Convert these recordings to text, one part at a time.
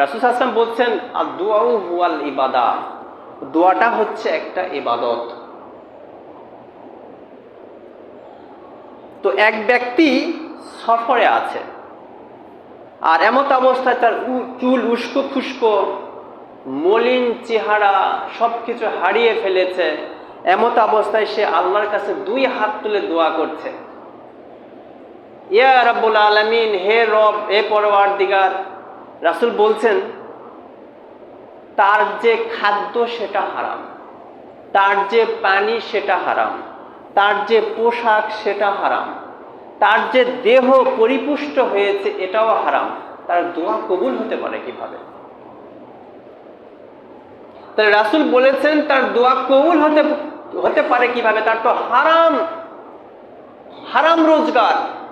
রাসুল আসলাম বলছেন আর দোয়াউ হুয়াল ইবাদা। দোয়াটা হচ্ছে একটা ইবাদত। তো এক ব্যক্তি সফরে আছে, আর এমত অবস্থায় তার চুল উস্কো খুস্কো মলিন চেহারা সব কিছু হারিয়ে ফেলেছে, এমত অবস্থায় সে আল্লাহর কাছে দুই হাত তুলে দোয়া করছে। ইয়া রব্বুল আলমিন, হে রব এ পরওয়ার দিগার রাসুল বলছেন, তার যে খাদ্য সেটা হারাম, তার যে পানি সেটা হারাম, তার যে পোশাক সেটা হারাম, তার যে দেহ পরিপুষ্ট হয়েছে এটাও হারাম, তার দোয়া কবুল হতে পারে কীভাবে? তাহলে রাসুল বলেছেন, তার দোয়া কবুল হতে হতে পারে কীভাবে? তার তো হারাম হারাম রোজগার।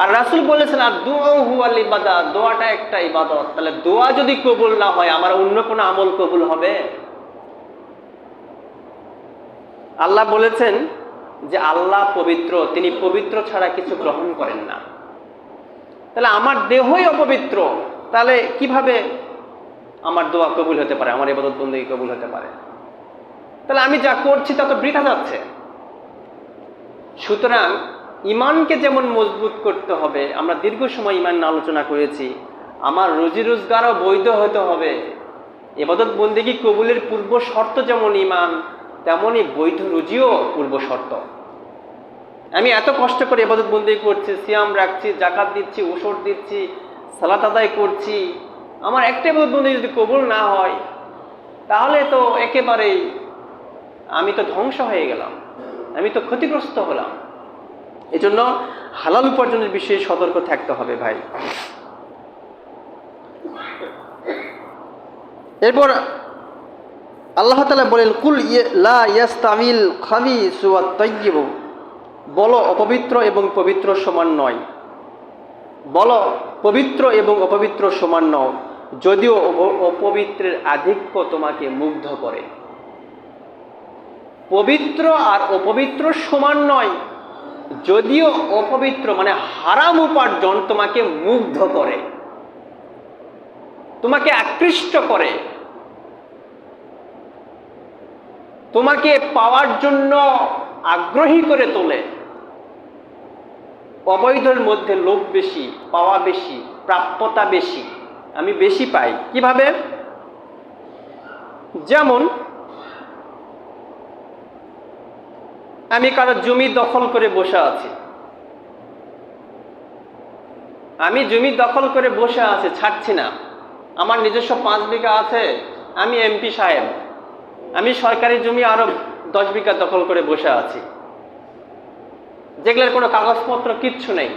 আর রাসুল বলেছেন, আর দোয়া হুয়াল ইবাদা দোয়াটা একটা ইবাদত। তাহলে দোয়া যদি কবুল না হয়, আমার অন্য কোনো আমল কবুল হবে? আল্লাহ বলেছেন যে, আল্লাহ পবিত্র, তিনি পবিত্র ছাড়া কিছু গ্রহণ করেন না। তাহলে আমার দেহই অপবিত্র। তাহলে কীভাবে আমার দোয়া কবুল হতে পারে? আমার এবাদত বন্দী কবুল হতে পারে? তাহলে আমি যা করছি, তা তো বৃথা যাচ্ছে। সুতরাং ইমানকে যেমন মজবুত করতে হবে, আমরা দীর্ঘ সময় ইমান আলোচনা করেছি, আমার রুজি রোজগারও বৈধ হতে হবে। এবাদত বন্দিগি কবুলের পূর্ব শর্ত যেমন ইমান তেমনই বৈধ রুজিও পূর্ব শর্ত। আমি এত কষ্ট করে এবাদত বন্দি করছি, সিয়াম রাখছি জাকাত দিচ্ছি, ওষুধ দিচ্ছি, সালাত আদায় করছি, আমার একটা এবাদত বন্দি যদি কবুল না হয়, তাহলে তো একেবারেই আমি তো ধ্বংস হয়ে গেলাম, আমি তো ক্ষতিগ্রস্ত হলাম। এজন্য হালাল উপার্জনের বিষয়ে সতর্ক থাকতে হবে ভাই। এরপর আল্লাহ তালা বলেন, কুল ইয়ে- ইয়াস্তামিল খাবি সুয়া তৈব বলো, অপবিত্র এবং পবিত্র সমান নয়। বলো, পবিত্র এবং অপবিত্র সমান নয় যদিও অপবিত্রের আধিক্য তোমাকে মুগ্ধ করে। পবিত্র আর অপবিত্র সমান নয়। যদিও অপবিত্র মানে হারাম উপার্জন তোমাকে মুগ্ধ করে, তোমাকে আকৃষ্ট করে, তোমাকে পাওয়ার জন্য আগ্রহী করে তোলে। অবৈধের মধ্যে লোভ বেশি, পাওয়া বেশি, প্রাপ্যতা বেশি, আমি বেশি পাই। কীভাবে? যেমন আমি কারও জমি দখল করে বসে আছি। আমি জমি দখল করে বসে আছি, ছাড়ছি না। আমার নিজস্ব পাঁচ বিঘা আছে, আমি এমপি সাহেব। আমি সরকারি জমি আরও দশ বিঘা দখল করে বসে আছি। যেগুলোর কোনো কাগজপত্র কিচ্ছু নেই।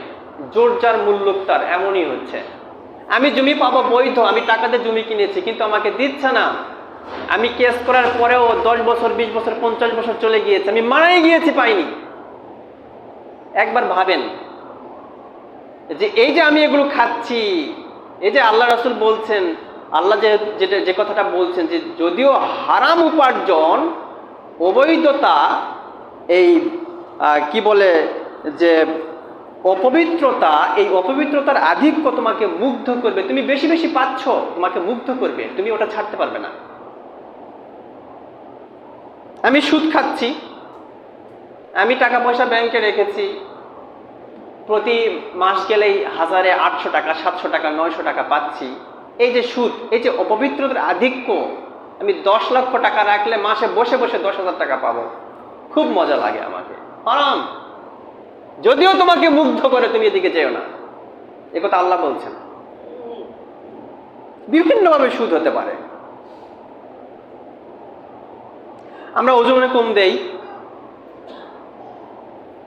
জোর যার মূল্য তার, এমনই হচ্ছে। আমি জমি পাবো বৈধ, আমি টাকাতে জমি কিনেছি, কিন্তু আমাকে দিচ্ছে না। আমি কেস করার পরেও দশ বছর, বিশ বছর, পঞ্চাশ বছর চলে গিয়েছে। আমি মারাই গিয়েছি, পাইনি। একবার ভাবেন যে এই যে আমি এগুলো খাচ্ছি, এই যে আল্লাহ রাসুল বলছেন, আল্লাহ যে, যেটা, যে কথাটা বলছেন যে যদিও হারাম উপার্জন, অবৈধতা, এই কি বলে, যে অপবিত্রতা, এই অপবিত্রতার আধিক্য তোমাকে মুগ্ধ করবে। তুমি বেশি বেশি পাচ্ছ, তোমাকে মুগ্ধ করবে। তুমি ওটা ছাড়তে পারবে না। আমি সুদ খাচ্ছি। আমি টাকা পয়সা ব্যাংকে রেখেছি। প্রতি মাস গেলেই হাজারে আটশো টাকা, সাতশো টাকা, নয়শো টাকা পাচ্ছি। এই যে সুদ, এই যে অপবিত্রতার আধিক্য, আমি দশ লক্ষ টাকা রাখলে মাসে বসে বসে দশ হাজার টাকা পাবো। খুব মজা লাগে আমাকে। আরাম যদিও তোমাকে মুগ্ধ করে তুমি এদিকে যেও না। এ কথা আল্লাহ বলছেন। বিভিন্নভাবে সুদ হতে পারে। আমরা ওজনে কম দেই,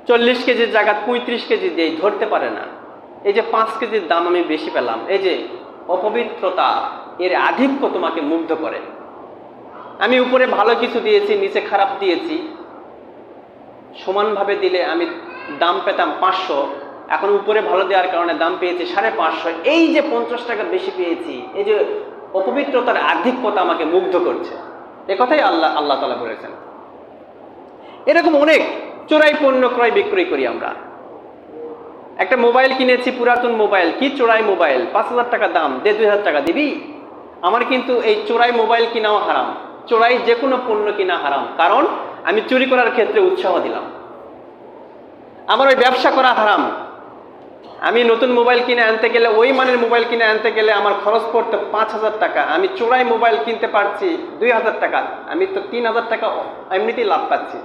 চল্লিশ কেজির জায়গা পঁয়ত্রিশ কেজি দেই, ধরতে পারে না। এই যে পাঁচ কেজির দাম আমি বেশি পেলাম, এই যে অপবিত্রতা, এর আধিক্য তোমাকে মুগ্ধ করে। আমি উপরে ভালো কিছু দিয়েছি, নিচে খারাপ দিয়েছি। সমানভাবে দিলে আমি দাম পেতাম পাঁচশো, এখন উপরে ভালো দেওয়ার কারণে দাম পেয়েছি সাড়ে পাঁচশো। এই যে পঞ্চাশ টাকা বেশি পেয়েছি, এই যে অপবিত্রতার আধিক্যতা আমাকে মুগ্ধ করছে। কথাই আল্লাহ আল্লাহ তালা বলেছেন। এরকম অনেক চোরাই পণ্য ক্রয় বিক্রয় করি আমরা। একটা মোবাইল কিনেছি, পুরাতন মোবাইল। কি চোরাই মোবাইল? পাঁচ হাজার টাকা দাম, দে দুই হাজার টাকা, দিবি? আমার কিন্তু এই চোরাই মোবাইল কিনাও হারাম। চোরাই যে কোনো পণ্য কিনা হারাম। কারণ আমি চুরি করার ক্ষেত্রে উৎসাহ দিলাম। আমার ওই ব্যবসা করা হারাম। আমি নতুন মোবাইল কিনে আনতে গেলে, ওই মানের মোবাইল কিনে আনতে গেলে আমার খরচ পড়তো পাঁচ হাজার টাকা। আমি চোরাই মোবাইল কিনতে পারছি দুই হাজার টাকা। আমি তো তিন হাজার টাকা এমনিতেই লাভ পাচ্ছি।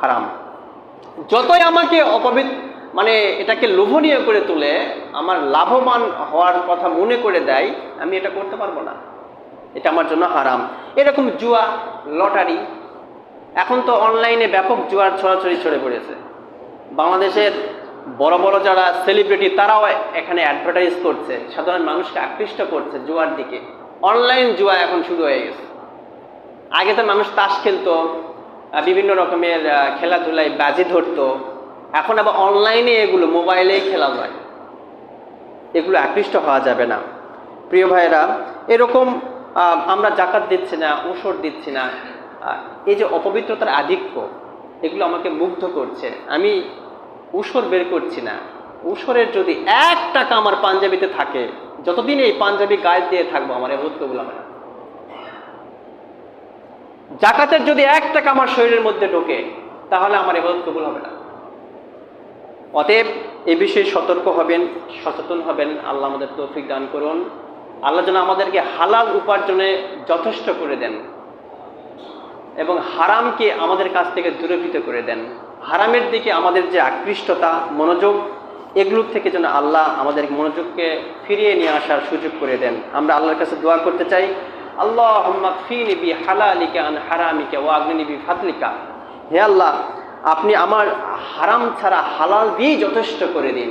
হারাম। যতই আমাকে অপবিত মানে এটাকে লোভনীয় করে তুলে, আমার লাভবান হওয়ার কথা মনে করে দেয়, আমি এটা করতে পারব না। এটা আমার জন্য হারাম। এরকম জুয়া, লটারি, এখন তো অনলাইনে ব্যাপক জুয়ার ছড়াছড়ি ছড়ে পড়েছে। বাংলাদেশের বড় বড় যারা সেলিব্রিটি তারাও এখানে অ্যাডভার্টাইজ করছে। সাধারণ মানুষকে আকৃষ্ট করছে জুয়ার দিকে। অনলাইন জুয়া এখন শুরু হয়ে গেছে। আগে তো মানুষ তাস খেলতো বিভিন্ন রকমের খেলাধুলায় বাজি ধরতো। এখন আবার অনলাইনে এগুলো মোবাইলেই খেলা যায় এগুলো আকৃষ্ট হওয়া যাবে না। প্রিয় ভাইয়েরা, এরকম আমরা জাকাত দিচ্ছি না ওষর দিচ্ছি না। এই যে অপবিত্রতার আধিক্য, এগুলো আমাকে মুগ্ধ করছে। আমি উসর বের করছি না। উসরের যদি এক টাকা আমার পাঞ্জাবিতে থাকে, যতদিন এই পাঞ্জাবি গায়ে দিয়ে থাকব, আমার এবোধ কবুল হবে জাকাতের যদি এক টাকা আমার শরীরের মধ্যে ঢোকে, তাহলে আমার এবাদত কবুল হবে না। অতএব এ বিষয়ে সতর্ক হবেন, সচেতন হবেন, আল্লাহ আমাদের তৌফিক দান করুন। আল্লাহ যেন আমাদেরকে হালাল উপার্জনে যথেষ্ট করে দেন এবং হারামকে আমাদের কাছ থেকে দূরীভূত করে দেন। হারামের দিকে আমাদের যে আকৃষ্টতা, মনোযোগ, এগুলোর থেকে যেন আল্লাহ আমাদের মনোযোগকে ফিরিয়ে নিয়ে আসার সুযোগ করে দেন। আমরা আল্লাহর কাছে দোয়া করতে চাই আল্লাহ ফি নিবি হালালিকা আন হারামিকা ও আগ্নিবি ফাতলিকা হে আল্লাহ, আপনি আমার হারাম ছাড়া হালাল দিয়েই যথেষ্ট করে দিন।